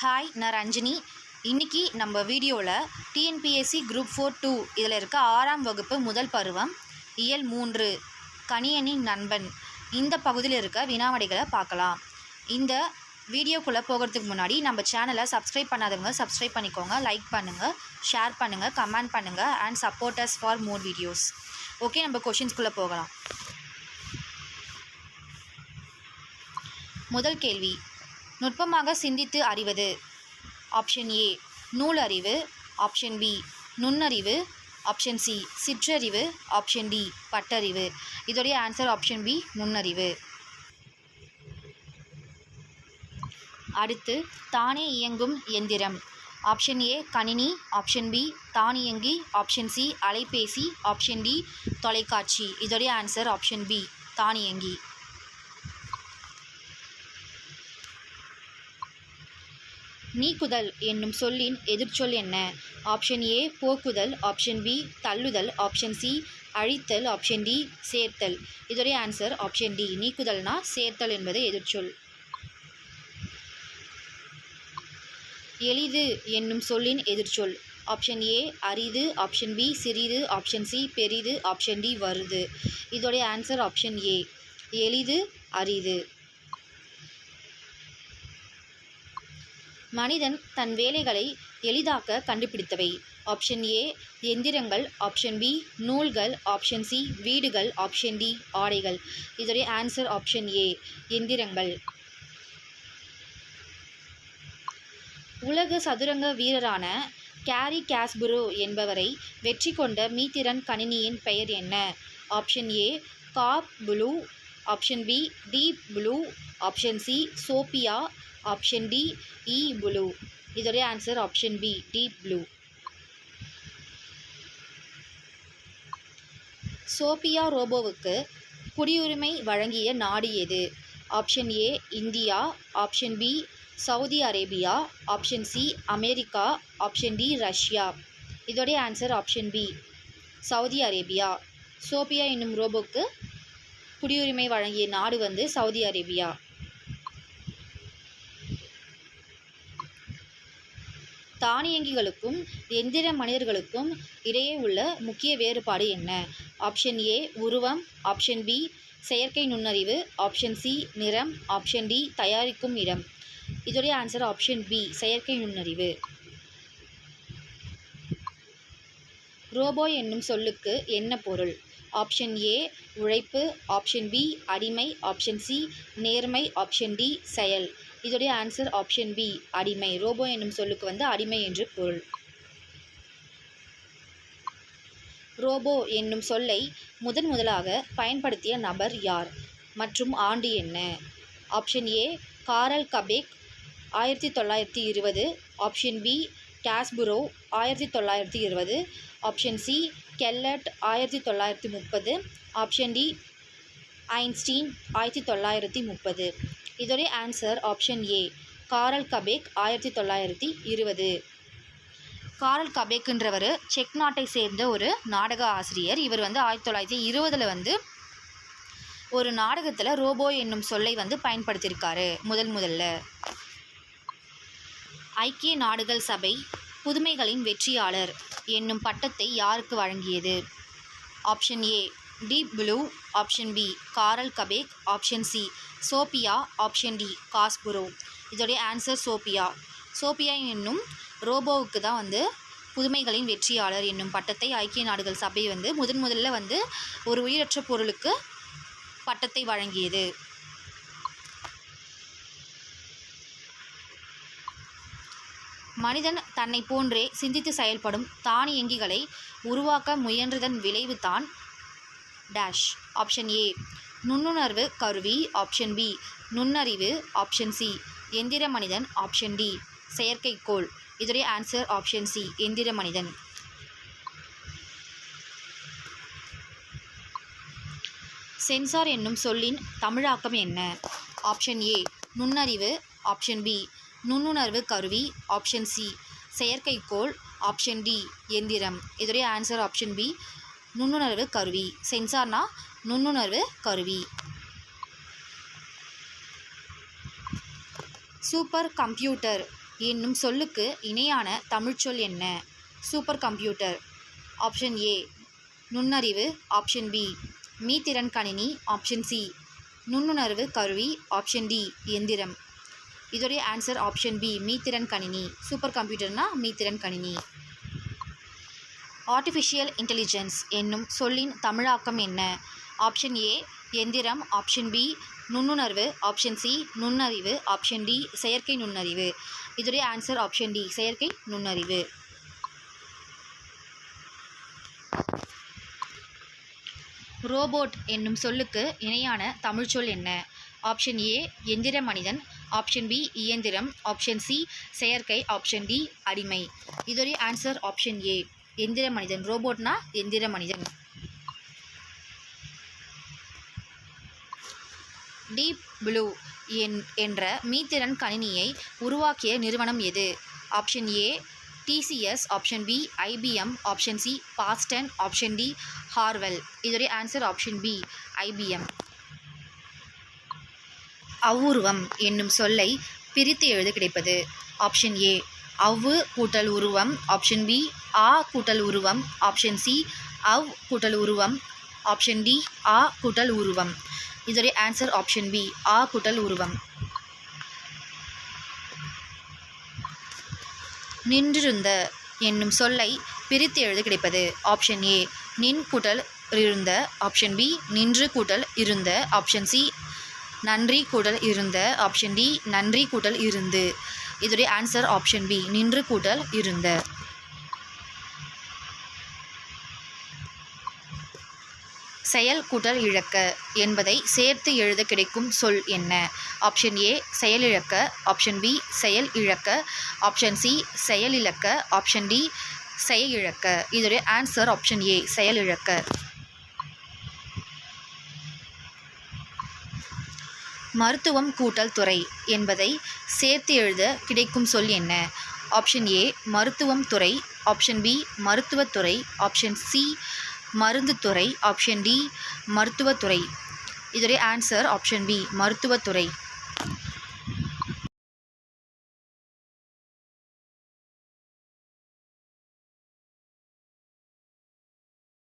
Hi நான் ரஞ்சினி. இன்னைக்கு நம்ம வீடியோவில் டிஎன்பிஎஸ்சி குரூப் ஃபோர் டூ இதில் இருக்க ஆறாம் வகுப்பு முதல் பருவம் இயல் மூன்று கணியனின் நண்பன். இந்த பகுதியில் இருக்க வினாவடைகளை பார்க்கலாம். இந்த வீடியோக்குள்ளே போகிறதுக்கு முன்னாடி நம்ம சேனலை சப்ஸ்கிரைப் பண்ணாதவங்க சப்ஸ்கிரைப் பண்ணிக்கோங்க லைக் பண்ணுங்கள் ஷேர் பண்ணுங்கள் கமெண்ட் பண்ணுங்கள் and supporters for more videos okay நம்ம கொஷின்ஸ்குள்ளே போகலாம். முதல் கேள்வி. நுட்பமாக சிந்தித்து அறிவது. ஆப்ஷன் ஏ நூலறிவு. ஆப்ஷன் பி நுண்ணறிவு. ஆப்ஷன் சி சிற்றறிவு. ஆப்ஷன் டி பட்டறிவு. இதோடைய ஆன்சர் ஆப்ஷன் பி நுண்ணறிவு. அடுத்து தானே இயங்கும் எந்திரம். ஆப்ஷன் ஏ கணினி. ஆப்ஷன் பி தானியங்கி ஆப்ஷன் சி அலைபேசி. ஆப்ஷன் டி தொலைக்காட்சி. இதோடைய ஆன்சர் ஆப்ஷன் பி தானியங்கி நீக்குதல் என்னும் சொல்லின் எதிர்ச்சொல் என்ன? ஆப்ஷன் ஏ போக்குதல். ஆப்ஷன் பி தள்ளுதல். ஆப்ஷன் சி அழித்தல். ஆப்ஷன் டி சேர்த்தல். இதோடைய ஆன்சர் ஆப்ஷன் டி நீக்குதல்னா சேர்த்தல் என்பது எதிர்ச்சொல். எளிது என்னும் சொல்லின் எதிர்ச்சொல். ஆப்ஷன் ஏ அரிது. ஆப்ஷன் பி சிறிது. ஆப்ஷன் சி பெரிது. ஆப்ஷன் டி வருது. இதோடைய ஆன்சர் ஆப்ஷன் ஏ எளிது அரிது. மனிதன் தன் வேலைகளை எளிதாக்க கண்டுபிடித்தவை. ஆப்ஷன் ஏ எந்திரங்கள். ஆப்ஷன் பி நூல்கள். ஆப்ஷன் சி வீடுகள். ஆப்ஷன் டி ஆடைகள். இதோடைய ஆன்சர் ஆப்ஷன் ஏ எந்திரங்கள். உலக சதுரங்க வீரரான கேரி கேஸ்புரோ என்பவரை வெற்றி கொண்ட மீத்திரன் கணினியின் பெயர் என்ன? Option A Cobb blue. Option B deep blue. Option C Sophia. Option D E blue இதோடைய answer option B deep blue Sophia ரோபோவுக்கு குடியுரிமை வழங்கிய நாடு எது? Option A India. Option B Saudi Arabia. Option C America. Option D Russia. இதோடைய answer option B Saudi Arabia. Sophia என்னும் ரோபோக்கு குடியுரிமை வழங்கிய நாடு வந்து சவுதி அரேபியா. தானியங்கிகளுக்கும் எந்திர மனிதர்களுக்கும் இடையே உள்ள முக்கிய வேறுபாடு என்ன? ஆப்ஷன் ஏ உருவம். ஆப்ஷன் பி செயற்கை நுண்ணறிவு. ஆப்ஷன் சி நிறம். ஆப்ஷன் டி தயாரிக்கும் இடம். இதோடைய ஆன்சர் ஆப்ஷன் பி செயற்கை நுண்ணறிவு. ரோபோ என்னும் சொல்லுக்கு என்ன பொருள்? ஆப்ஷன் ஏ உழைப்பு. ஆப்ஷன் பி அடிமை. ஆப்ஷன் சி நேர்மை. ஆப்ஷன் டி செயல். இதோடைய ஆன்சர் ஆப்ஷன் பி அடிமை. ரோபோ என்னும் சொல்லுக்கு வந்து அடிமை என்று பொருள். ரோபோ என்னும் சொல்லை முதன் முதலாக பயன்படுத்திய நபர் யார்? மற்றும் ஆண்டு என்ன? ஆப்ஷன் ஏ காரல் கபேக் ஆயிரத்தி தொள்ளாயிரத்தி இருபது. ஆப்ஷன் பி கேஸ்புரோ ஆயிரத்தி தொள்ளாயிரத்தி இருபது. ஆப்ஷன் சி கெல்லட் ஆயிரத்தி தொள்ளாயிரத்தி முப்பது. ஆப்ஷன் டி ஐன்ஸ்டீன் ஆயிரத்தி தொள்ளாயிரத்தி முப்பது. இதோடைய answer option A Karel Capek ஆயிரத்தி தொள்ளாயிரத்தி இருபது. காரல் கபேக்குன்றவர் செக் நாட்டை சேர்ந்த ஒரு நாடக ஆசிரியர். இவர் வந்து ஆயிரத்தி தொள்ளாயிரத்தி இருபதில் வந்து ஒரு நாடகத்தில் ரோபோ என்னும் சொல்லை வந்து பயன்படுத்தியிருக்காரு முதல் முதல்ல. ஐக்கிய நாடுகள் சபை புதுமைகளின் வெற்றியாளர் என்னும் பட்டத்தை யாருக்கு வழங்கியது? Option A deep blue option B Karel Capek. Option C Sophia option D Kasparov. இதோடைய ஆன்சர் சோபியா சோபியா என்னும் ரோபோவுக்கு தான் வந்து புதுமைகளின் வெற்றியாளர் என்னும் பட்டத்தை ஐக்கிய நாடுகள் சபை வந்து முதன் முதல்ல வந்து ஒரு உயிரற்ற பொருளுக்கு பட்டத்தை வழங்கியது. மனிதன் தன்னை போன்றே சிந்தித்து செயல்படும் தானியங்கிகளை உருவாக்க முயன்றதன் விளைவுதான் டேஷ் ஆப்ஷன் ஏ நுண்ணுணர்வு கருவி ஆப்ஷன் பி நுண்ணறிவு ஆப்ஷன் சி எந்திர மனிதன் ஆப்ஷன் டி செயற்கைக்கோள் இதோடைய ஆன்சர் ஆப்ஷன் சி எந்திர மனிதன். சென்சார் என்னும் சொல்லின் தமிழாக்கம் என்ன? ஆப்ஷன் ஏ நுண்ணறிவு ஆப்ஷன் பி நுண்ணுணர்வு கருவி ஆப்ஷன் சி செயற்கைக்கோள் ஆப்ஷன் டி எந்திரம். இதோடைய ஆன்சர் ஆப்ஷன் பி நுண்ணுணர்வு கருவி. சென்சார்னா நுண்ணுணர்வு கருவி. சூப்பர் கம்ப்யூட்டர் என்னும் சொல்லுக்கு இணையான தமிழ்ச்சொல் என்ன? Super computer. ஆப்ஷன் ஏ நுண்ணறிவு. ஆப்ஷன் பி மீத்திறன் கணினி. ஆப்ஷன் சி நுண்ணுணர்வு கருவி. ஆப்ஷன் டி எந்திரம் இதோடைய ஆன்சர் ஆப்ஷன் பி மீத்திறன் கணினி. சூப்பர் கம்ப்யூட்டர்னா மீத்திறன் கணினி. ஆர்டிஃபிஷியல் இன்டெலிஜென்ஸ் என்னும் சொல்லின் தமிழாக்கம் என்ன? ஆப்ஷன் ஏ எந்திரம் ஆப்ஷன் பி நுண்ணுணர்வு ஆப்ஷன் சி நுண்ணறிவு ஆப்ஷன் டி செயற்கை நுண்ணறிவு. இதோடைய ஆன்சர் ஆப்ஷன் டி செயற்கை நுண்ணறிவு. ரோபோட் என்னும் சொல்லுக்கு இணையான தமிழ்ச்சொல் என்ன? ஆப்ஷன் ஏ எந்திர மனிதன் ஆப்ஷன் பி இயந்திரம் ஆப்ஷன் சி செயற்கை ஆப்ஷன் டி அடிமை. இதோடைய ஆன்சர் ஆப்ஷன் ஏ. எந்திர மனிதன் ரோபோட்னா எந்திர மனிதன். டீப் ப்ளூ என் என்ற மீத்திறன் கணினியை உருவாக்கிய நிறுவனம் எது? Option A TCS option B IBM option C Boston option D Harwell இதோடைய ஆன்சர் ஆப்ஷன் பி ஐபிஎம் அவ்வுருவம் என்னும் சொல்லை பிரித்து எழுத கிடைப்பது. ஆப்ஷன் ஏ அவ்வு கூட்டல் உருவம். ஆப்ஷன் பி ஆ கூட்டல் உருவம். ஆப்ஷன் சி அவ் கூட்டல் உருவம். ஆப்ஷன் டி ஆ கூட்டல் உருவம். இதோடைய ஆன்சர் ஆப்ஷன் பி ஆ கூட்டல் உருவம். நின்றிருந்த என்னும் சொல்லை பிரித்து எழுத கிடைப்பது ஆப்ஷன் ஏ நின் கூட்டல் இருந்த ஆப்ஷன் பி நின்று கூட்டல் இருந்த ஆப்ஷன் சி நன்றி கூட்டல் இருந்த ஆப்ஷன் டி நன்றி கூட்டல் இருந்து. இதோடைய ஆன்சர் ஆப்ஷன் பி நின்று கூட்டல் இருந்த. செயல் கூட்டல் இழக்க என்பதை சேர்த்து எழுத கிடைக்கும் சொல் என்ன? ஆப்ஷன் ஏ செயலிழக்க ஆப்ஷன் பி செயல் இழக்க. ஆப்ஷன் சி செயலிழக்க ஆப்ஷன் டி செயலிழக்க இதோடைய ஆன்சர் ஆப்ஷன் ஏ செயலிழக்க மருத்துவம் கூட்டல் துறை என்பதை சேர்த்து எழுத கிடைக்கும் சொல் என்ன? ஆப்ஷன் ஏ மருத்துவம் துறை. ஆப்ஷன் பி மருத்துவத்துறை. ஆப்ஷன் சி மருந்துத்துறை ஆப்ஷன் டி மருத்துவத்துறை. இதோடைய ஆன்சர் ஆப்ஷன் பி மருத்துவத்துறை.